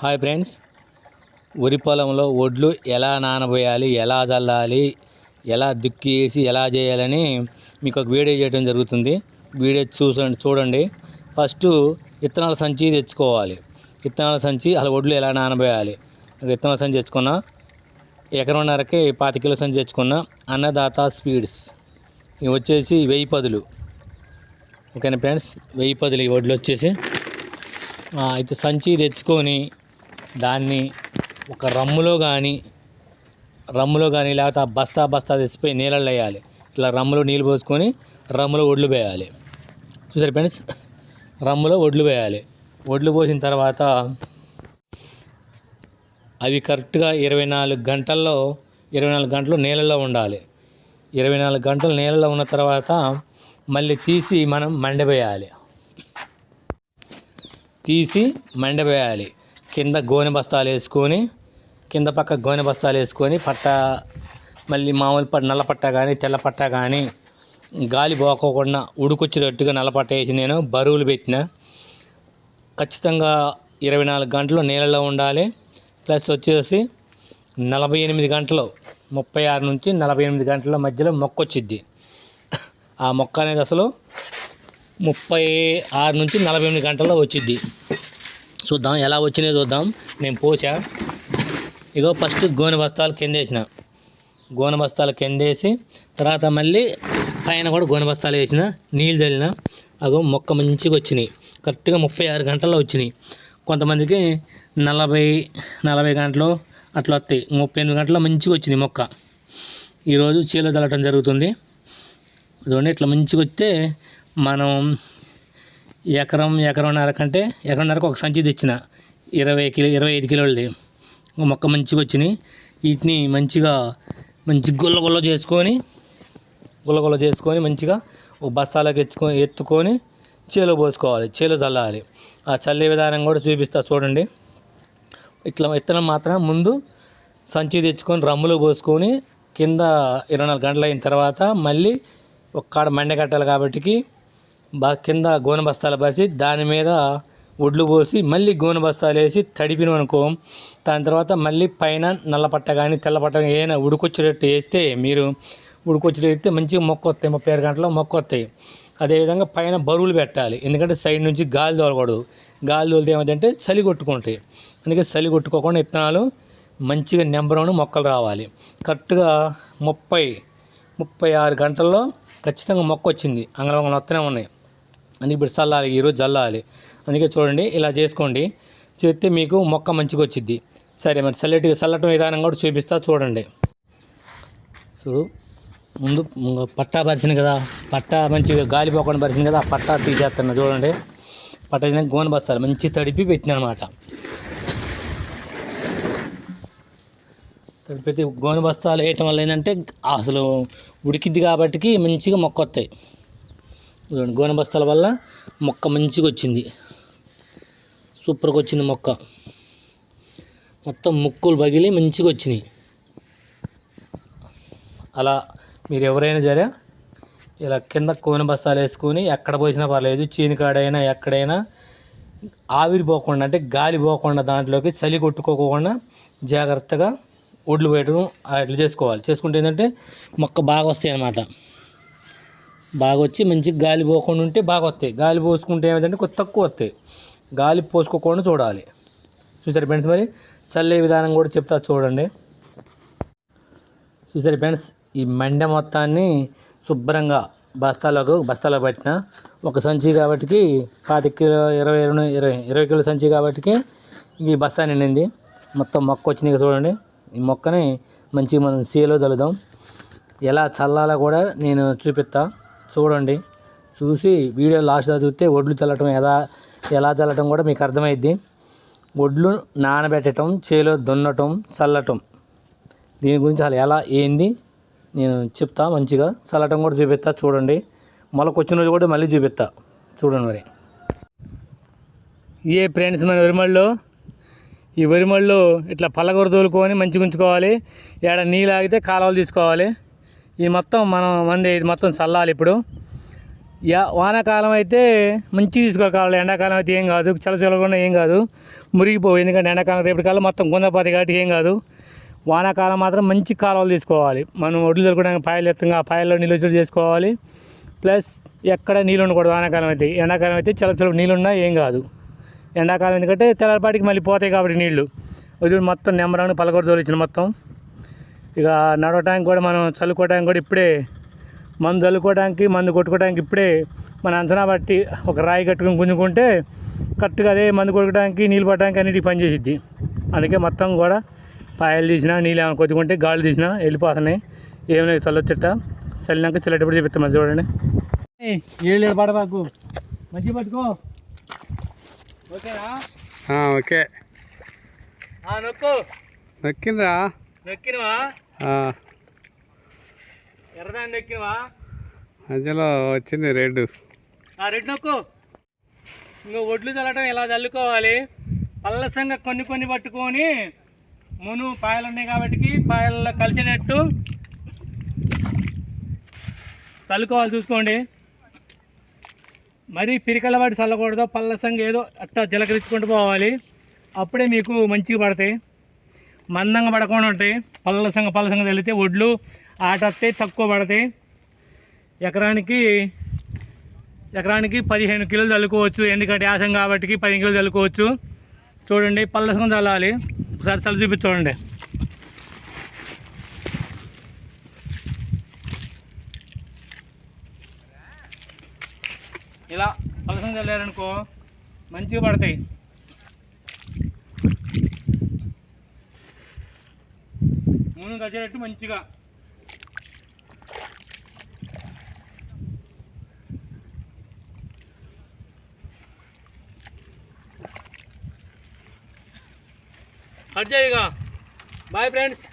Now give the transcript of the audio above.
Hi friends. వరి పొలంలో ఒడ్లు ఎలా నానబోయాలి ఎలా చల్లాలి ఎలా దుక్కి వేసి ఎలా చేయాలని మీకు ఒక వీడియో చేయడం జరుగుతుంది. వీడియో చూసండి చూడండి. ఫస్ట్ విత్తనాల సంచి తెచ్చుకోవాలి. విత్తనాల సంచి అసలు ఒడ్లు ఎలా నానబోయాలి? విత్తనాల సంచి తెచ్చుకున్నా. ఎకరంన్నరకి పాతి కిలో సంచి తెచ్చుకున్నా. అన్నదాత స్పీడ్స్ ఇవి వచ్చేసి వెయ్యి పదులు. ఓకేనా ఫ్రెండ్స్? వెయ్యి పదులు ఈ వడ్లు వచ్చేసి. అయితే సంచి తెచ్చుకొని దాన్ని ఒక రమ్ములో కానీ రమ్ములో కానీ లేకపోతే ఆ బస్తా బస్తా తెచ్చిపోయి నీళ్ళల్లో వేయాలి. ఇట్లా రమ్ములో నీళ్ళు పోసుకొని రమ్ములో ఒడ్లు వేయాలి. చూసారు ఫ్రెండ్స్? రమ్ములో ఒడ్లు వేయాలి. ఒడ్లు పోసిన తర్వాత అవి కరెక్ట్గా ఇరవై నాలుగు గంటల్లో ఇరవై నాలుగు గంటలు నీళ్ళలో ఉండాలి. ఇరవై నాలుగు గంటలు నీళ్ళలో ఉన్న తర్వాత మళ్ళీ తీసి మనం మండబేయాలి తీసి మండబేయాలి కింద గోనె బస్తాలు వేసుకొని కింద పక్క గోనె బస్తాలు వేసుకొని పట్ట మళ్ళీ మామూలు పట్ట నల్ల పట్ట కానీ తెల్ల పట్ట కానీ గాలి పోకోకుండా ఉడుకొచ్చేటట్టుగా నల్లపట్ట వేసి నేను బరువులు పెట్టిన. ఖచ్చితంగా ఇరవై నాలుగు గంటలు నీళ్ళలో ఉండాలి. ప్లస్ వచ్చేసి నలభై ఎనిమిది గంటలు ముప్పై ఆరు నుంచి నలభై ఎనిమిది గంటల మధ్యలో మొక్క వచ్చిద్ది. ఆ మొక్క అనేది అసలు ముప్పై ఆరు నుంచి నలభై ఎనిమిది గంటల్లో వచ్చిద్ది. చూద్దాం ఎలా వచ్చినాయో చూద్దాం. నేను పోసా. ఇగో ఫస్ట్ గోనె బస్తాలు కిందేసిన. గోనె బస్తాలు కిందేసి తర్వాత మళ్ళీ పైన కూడా గోనె బస్తాలు వేసిన నీళ్ళు చల్లిన. అగో మొక్క మంచిగా వచ్చినాయి. కరెక్ట్గా ముప్పై ఆరు గంటల్లో వచ్చినాయి. కొంతమందికి నలభై నలభై గంటలు అట్లా వస్తాయి. ముప్పై ఎనిమిది గంటలు మంచిగా వచ్చినాయి మొక్క. ఈరోజు చీల చల్లటం జరుగుతుంది. చూడండి ఇట్లా మంచిగా వస్తే మనం ఎకరం ఎకరంన్నర కంటే ఎకరంన్నరకు ఒక సంచి తెచ్చిన. ఇరవై కిలో ఇరవై ఐదు కిలోలది. ఒక మొక్క మంచిగా వచ్చినాయి. వీటిని మంచిగా మంచి గుల్ల గుల్ల చేసుకొని గుల్ల గుల్ల చేసుకొని మంచిగా ఒక బస్తాలోకి ఎత్తుకొని ఎత్తుకొని చేలో పోసుకోవాలి. చేలో చల్లాలి. ఆ చల్లే విధానం కూడా చూపిస్తా చూడండి. ఇట్లా విత్తనం మాత్రం ముందు సంచి తెచ్చుకొని రమ్ములో పోసుకొని కింద ఇరవై నాలుగు గంటలు అయిన తర్వాత మళ్ళీ ఒక కాడ మండ కట్టాలి కాబట్టి బాగా కింద గోనె బస్తాలు పరిచి దాని మీద ఒడ్లు పోసి మళ్ళీ గోనె బస్తాలు వేసి తడిపిన అనుకో దాని తర్వాత మళ్ళీ పైన నల్లపట్ట కానీ తెల్ల పట్ట కానీ ఏదైనా ఉడికొచ్చేటట్టు వేస్తే మీరు ఉడికొచ్చేటట్టు వేస్తే మంచిగా మొక్క వస్తాయి. ముప్పై ఆరు గంటల్లో మొక్క వస్తాయి. అదేవిధంగా పైన బరువులు పెట్టాలి. ఎందుకంటే సైడ్ నుంచి గాలి తోలకూడదు. గాలి తోలితే ఏమైందంటే చలి కొట్టుకుంటాయి. అందుకే చలి కొట్టుకోకుండా విత్తనాలు మంచిగా నెంబర్ వన్ మొక్కలు రావాలి. కరెక్ట్గా ముప్పై ముప్పై ఆరు గంటల్లో ఖచ్చితంగా మొక్క వచ్చింది. అంగళంగా వస్తూనే ఉన్నాయి. అందుకే ఇప్పుడు చల్లాలి ఈరోజు చల్లాలి. అందుకే చూడండి ఇలా చేసుకోండి. చేస్తే మీకు మొక్క మంచిగా వచ్చిద్ది. సరే మరి చల్లటి చల్లటం విధానం కూడా చూపిస్తా చూడండి. చూడు ముందు పట్టా పరిచింది కదా. పట్టా మంచిగా గాలి పోకుండా పరిచింది కదా ఆ పట్టా తీసేస్తున్నా చూడండి. పట్టా తీసినాక గోనె బస్తాలు మంచి తడిపి పెట్టిన అనమాట తడిపెట్టి గోనె బస్తాలు వేయటం వల్ల ఏంటంటే అసలు ఉడికిద్ది కాబట్టి మంచిగా మొక్క వస్తాయి. గోనె బస్తాల వల్ల మొక్క మంచిగా వచ్చింది. సూపర్గా వచ్చింది మొక్క. మొత్తం ముక్కులు పగిలి మంచిగా వచ్చినాయి. అలా మీరు ఎవరైనా సరే ఇలా కింద కోనె బస్తాలు వేసుకొని ఎక్కడ పోసినా పర్లేదు చీనికాడైనా ఎక్కడైనా ఆవిరి పోకుండా అంటే గాలి పోకుండా దాంట్లోకి చలి కొట్టుకోకుండా జాగ్రత్తగా ఒడ్లు పెట్టడం అట్లా చేసుకోవాలి. చేసుకుంటే ఏంటంటే మొక్క బాగా వస్తాయి అన్నమాట బాగా వచ్చి మంచిగా గాలి పోకుండా ఉంటే బాగా వస్తాయి గాలి పోసుకుంటే ఏమైందంటే కొద్ది తక్కువ వస్తాయి. గాలి పోసుకోకుండా చూడాలి. చూసారు ఫ్రెండ్స్ మరి? చల్లే విధానం కూడా చెప్తా చూడండి. చూసారు ఫ్రెండ్స్? ఈ మెండ మొత్తాన్ని శుభ్రంగా బస్తాలకు బస్తాలో పెట్టిన ఒక సంచి కాబట్టి పాతి కిలో ఇరవై ఇరవై ఇరవై ఇరవై కిలో సంచి కాబట్టి ఈ బస్తా నిండింది. మొత్తం మొక్క వచ్చినాయి చూడండి. ఈ మొక్కని మంచిగా మనం సీలో చల్లుదాం ఎలా చల్లాలో కూడా నేను చూపిస్తాను చూడండి. చూసి వీడియో లాస్ట్ చూస్తే ఒడ్లు చల్లటం ఎలా ఎలా చల్లటం కూడా మీకు అర్థమైద్ది. ఒడ్లు నానబెట్టడం చేలో దున్నటం చల్లటం. దీని గురించి అసలు ఎలా ఏంది? నేను చెప్తా మంచిగా. చల్లటం కూడా చూపిస్తా చూడండి. మొలకొచ్చిన రోజు కూడా మళ్ళీ చూపిస్తా చూడండి మరి. ఏ ఫ్రెండ్స్ మన వరిమళ్ళు? ఈ వరిమళ్ళు ఇట్లా పల్లగూర తోలుకొని మంచిగా ఉంచుకోవాలి. ఏడ నీళ్ళు ఆగితే కాలువలు తీసుకోవాలి. ఈ మొత్తం మనం మంది ఇది మొత్తం చల్లాలి ఇప్పుడు. యా వానాకాలం అయితే మంచిగా తీసుకోవాలి ఎండాకాలం అయితే ఏం కాదు. చల్ల చల్లకుండా ఏం కాదు. మురిగిపోవు. ఎందుకంటే ఎండాకాలం రేపటి కాలం మొత్తం గుందపాతి కాబట్టి ఏం కాదు. వానాకాలం మాత్రం మంచి కాలువలు తీసుకోవాలి. మనం ఒడ్లు దొరకడానికి పాయలు ఎత్తంగా ఆ పాయల్లో నీళ్ళు చేసుకోవాలి. ప్లస్ ఎక్కడ నీళ్ళు ఉండకూడదు వానాకాలం అయితే. ఎండాకాలం అయితే చల్ల చల్ల నీళ్ళున్నా ఏం కాదు. ఎండాకాలం ఎందుకంటే తెల్లపాటికి మళ్ళీ పోతాయి కాబట్టి నీళ్ళు. ఇది మొత్తం నెంబరాన్ని పలకొర తోలిచ్చిన మొత్తం. ఇక నడవటానికి కూడా మనం చల్లుకోవడానికి కూడా ఇప్పుడే మందు చల్లుకోవడానికి మందు కొట్టుకోవడానికి ఇప్పుడే మన అంచనా బట్టి ఒక రాయి కట్టుకుని గుంజుకుంటే కరెక్ట్గా అదే మందు కొట్టుకోవడానికి నీళ్ళు పట్టడానికి అన్నిటికీ పనిచేసిద్ది అందుకే మొత్తం కూడా పాయలు తీసినా నీళ్ళు ఏమైనా కొద్దుకుంటే గాలి తీసినా వెళ్ళిపోతున్నాయి. ఏమైనా చల్లొచ్చట. చల్లినాక చల్లేటప్పుడు చెప్తాం మరి చూడండి. ఏళ్ళు పడబాకు మంచి పట్టుకో. ఓకేనా? ఓకే. నొక్కు. నొక్కిందిరా నొక్కినవా? మధ్యలో వచ్చింది రెడ్. ఆ రెడ్ నొక్కు. ఇంకా ఒడ్లు చల్లటం ఎలా చల్లుకోవాలి? పల్లసంగా కొన్ని కొన్ని పట్టుకొని మును పాయలు ఉన్నాయి కాబట్టి పాయల్లో కలిసినట్టు చల్లుకోవాలి చూసుకోండి. మరి పిరికల వాటి చల్లకూడదు పల్లసంగా ఏదో అట్టా జలకరించుకుంటూ పోవాలి. అప్పుడే మీకు మంచిగా పడతాయి. మందంగా పడకుండా ఉంటాయి. పల్లసంగా పల్లసంగా చల్లితే ఒడ్లు ఆటొస్తే తక్కువ పడతాయి. ఎకరానికి ఎకరానికి పదిహేను కిలోలు చల్లుకోవచ్చు. ఎందుకంటే యాసం కాబట్టి పదిహేను కిలోలు చల్లుకోవచ్చు. చూడండి పల్లసంగా చల్లాలి. ఒకసారి చల్లి చూపించి చూడండి. ఇలా పలసం చల్లారనుకో మంచిగా పడతాయి. నూనె వచ్చేటట్టు మంచిగా కట్ చేయగా బాయ్ ఫ్రెండ్స్